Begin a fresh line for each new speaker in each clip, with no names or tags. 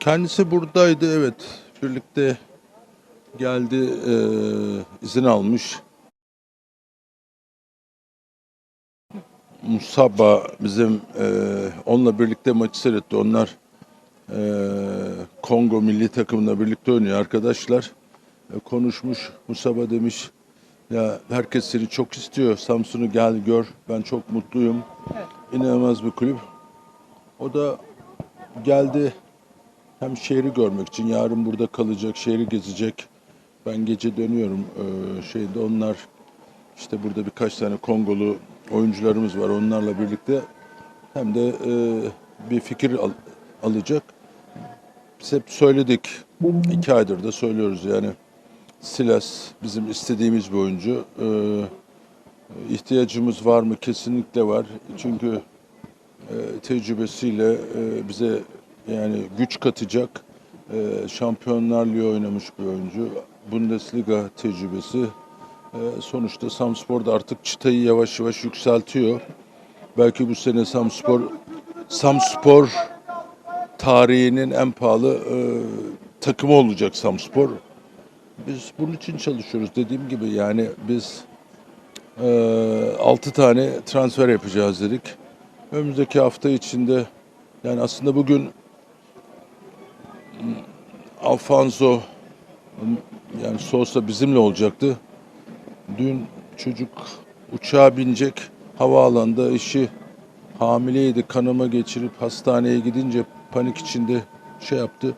Kendisi buradaydı evet. Birlikte geldi e, izin almış. Musabba bizim e, onunla birlikte maçı seyretti. Onlar e, Kongo milli takımında birlikte oynuyor arkadaşlar. E, konuşmuş Musabba demiş ya herkes seni çok istiyor. Samsun'u gel gör. Ben çok mutluyum. İnanılmaz bir kulüp. O da geldi hem şehri görmek için yarın burada kalacak, şehri gezecek. Ben gece dönüyorum ee, şeyde onlar işte burada birkaç tane Kongolu oyuncularımız var onlarla birlikte hem de e, bir fikir al- alacak. Biz hep söyledik. iki aydır da söylüyoruz yani. Silas bizim istediğimiz bir oyuncu. Ee, ihtiyacımız var mı? Kesinlikle var. Çünkü e, tecrübesiyle e, bize yani güç katacak e, Şampiyonlar Ligi oynamış bir oyuncu. Bundesliga tecrübesi. E, sonuçta Samspor da artık çıtayı yavaş yavaş yükseltiyor. Belki bu sene Samspor Samspor tarihinin en pahalı e, takımı olacak Samspor. Biz bunun için çalışıyoruz. Dediğim gibi yani biz e, 6 tane transfer yapacağız dedik. Önümüzdeki hafta içinde yani aslında bugün Alfonso yani Sosa bizimle olacaktı. Dün çocuk uçağa binecek havaalanında işi hamileydi kanama geçirip hastaneye gidince panik içinde şey yaptı.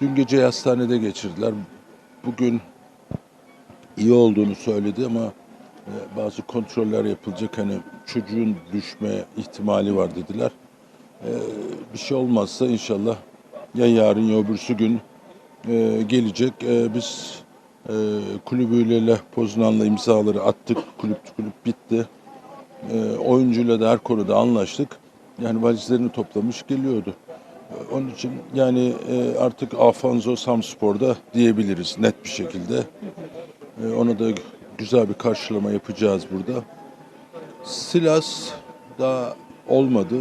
Dün gece hastanede geçirdiler. Bugün iyi olduğunu söyledi ama e, bazı kontroller yapılacak hani çocuğun düşme ihtimali var dediler. E, bir şey olmazsa inşallah ya yarın ya öbürsü gün e, gelecek. E, biz e, kulübüyle Poznan'la imzaları attık. Kulüp kulüp bitti. E, oyuncuyla da her konuda anlaştık. Yani valizlerini toplamış geliyordu. E, Onun için yani e, artık Afanzo Samspor'da diyebiliriz net bir şekilde. E, Ona da güzel bir karşılama yapacağız burada. Silas daha olmadı.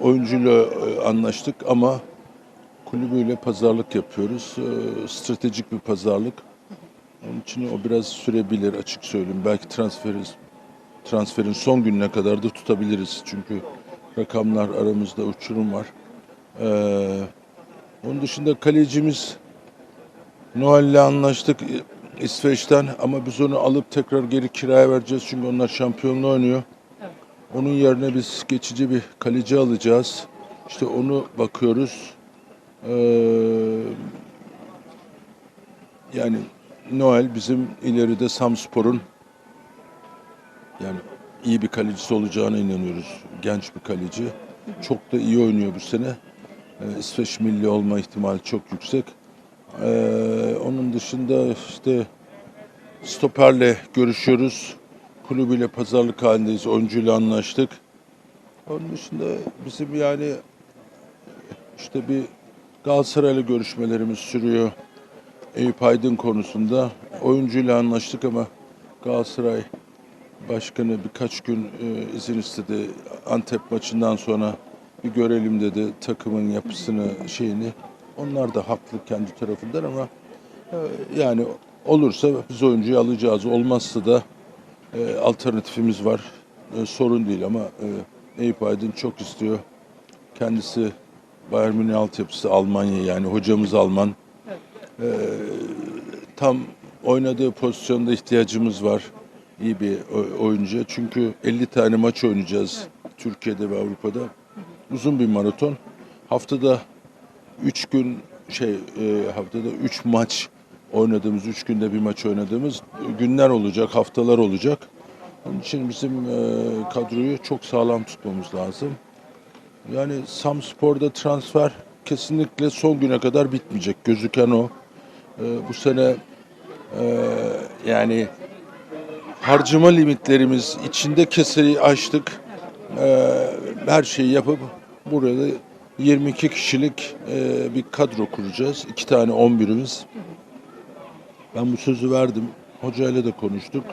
Oyuncuyla anlaştık ama kulübüyle pazarlık yapıyoruz. E, Stratejik bir pazarlık. Onun için o biraz sürebilir açık söyleyeyim. Belki transferi, transferin son gününe kadar da tutabiliriz. Çünkü rakamlar aramızda uçurum var. E, onun dışında kalecimiz Noel'le anlaştık İsveç'ten ama biz onu alıp tekrar geri kiraya vereceğiz çünkü onlar şampiyonluğu oynuyor. Onun yerine biz geçici bir kaleci alacağız. İşte onu bakıyoruz. Ee, yani Noel bizim ileride Samspor'un yani iyi bir kalecisi olacağına inanıyoruz. Genç bir kaleci. Çok da iyi oynuyor bu sene. Ee, İsveç milli olma ihtimali çok yüksek. Ee, onun dışında işte stoperle görüşüyoruz. Kulübüyle pazarlık halindeyiz. Oyuncuyla anlaştık. Onun dışında bizim yani işte bir Galatasaray'la görüşmelerimiz sürüyor. Eyüp Aydın konusunda. Oyuncuyla anlaştık ama Galatasaray Başkanı birkaç gün e, izin istedi. Antep maçından sonra bir görelim dedi takımın yapısını, şeyini. Onlar da haklı kendi tarafından ama e, yani olursa biz oyuncuyu alacağız. Olmazsa da e, alternatifimiz var. Sorun değil ama e, Eyüp Aydın çok istiyor. Kendisi Bayern Münih altyapısı Almanya yani hocamız Alman. E, tam oynadığı pozisyonda ihtiyacımız var. İyi bir oyuncuya. Çünkü 50 tane maç oynayacağız Türkiye'de ve Avrupa'da. Uzun bir maraton. Haftada 3 gün şey e, haftada 3 maç oynadığımız, 3 günde bir maç oynadığımız günler olacak, haftalar olacak. Onun için bizim e, kadroyu çok sağlam tutmamız lazım. Yani Samspor'da transfer kesinlikle son güne kadar bitmeyecek. Gözüken o. E, bu sene e, yani harcama limitlerimiz içinde keseyi açtık. E, her şeyi yapıp burada 22 kişilik e, bir kadro kuracağız. İki tane 11'imiz. Ben bu sözü verdim. Hocayla da konuştuk.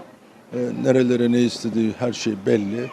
E, nerelere ne istediği her şey belli.